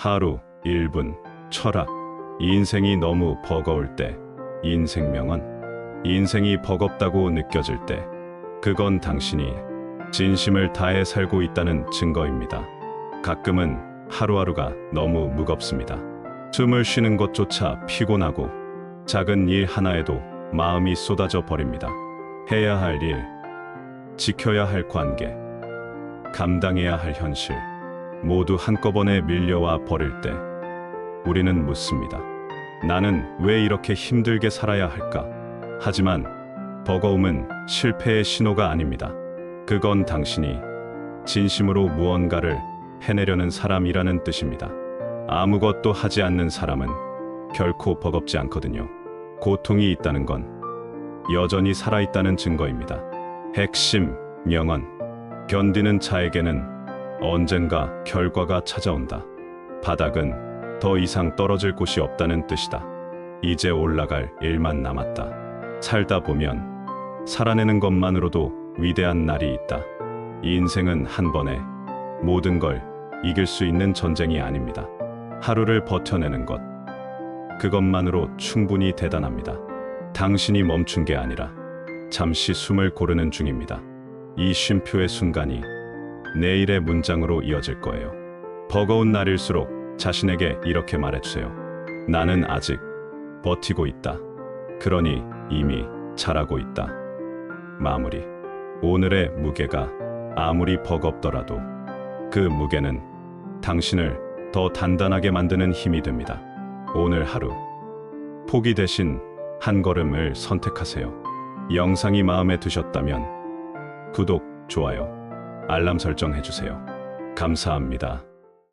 하루, 1분, 철학. 인생이 너무 버거울 때, 인생명언. 인생이 버겁다고 느껴질 때, 그건 당신이 진심을 다해 살고 있다는 증거입니다. 가끔은 하루하루가 너무 무겁습니다. 숨을 쉬는 것조차 피곤하고, 작은 일 하나에도 마음이 쏟아져 버립니다. 해야 할 일, 지켜야 할 관계, 감당해야 할 현실, 모두 한꺼번에 밀려와 버릴 때 우리는 묻습니다. 나는 왜 이렇게 힘들게 살아야 할까? 하지만 버거움은 실패의 신호가 아닙니다. 그건 당신이 진심으로 무언가를 해내려는 사람이라는 뜻입니다. 아무것도 하지 않는 사람은 결코 버겁지 않거든요. 고통이 있다는 건 여전히 살아있다는 증거입니다. 핵심 명언 견디는 자에게는 언젠가 결과가 찾아온다. 바닥은 더 이상 떨어질 곳이 없다는 뜻이다. 이제 올라갈 일만 남았다. 살다 보면 살아내는 것만으로도 위대한 날이 있다. 이 인생은 한 번에 모든 걸 이길 수 있는 전쟁이 아닙니다. 하루를 버텨내는 것. 그것만으로 충분히 대단합니다. 당신이 멈춘 게 아니라 잠시 숨을 고르는 중입니다. 이 쉼표의 순간이 내일의 문장으로 이어질 거예요. 버거운 날일수록 자신에게 이렇게 말해주세요. 나는 아직 버티고 있다. 그러니 이미 잘하고 있다. 마무리. 오늘의 무게가 아무리 버겁더라도 그 무게는 당신을 더 단단하게 만드는 힘이 됩니다. 오늘 하루 포기 대신 한 걸음을 선택하세요. 영상이 마음에 드셨다면 구독, 좋아요, 알람 설정해 주세요. 감사합니다.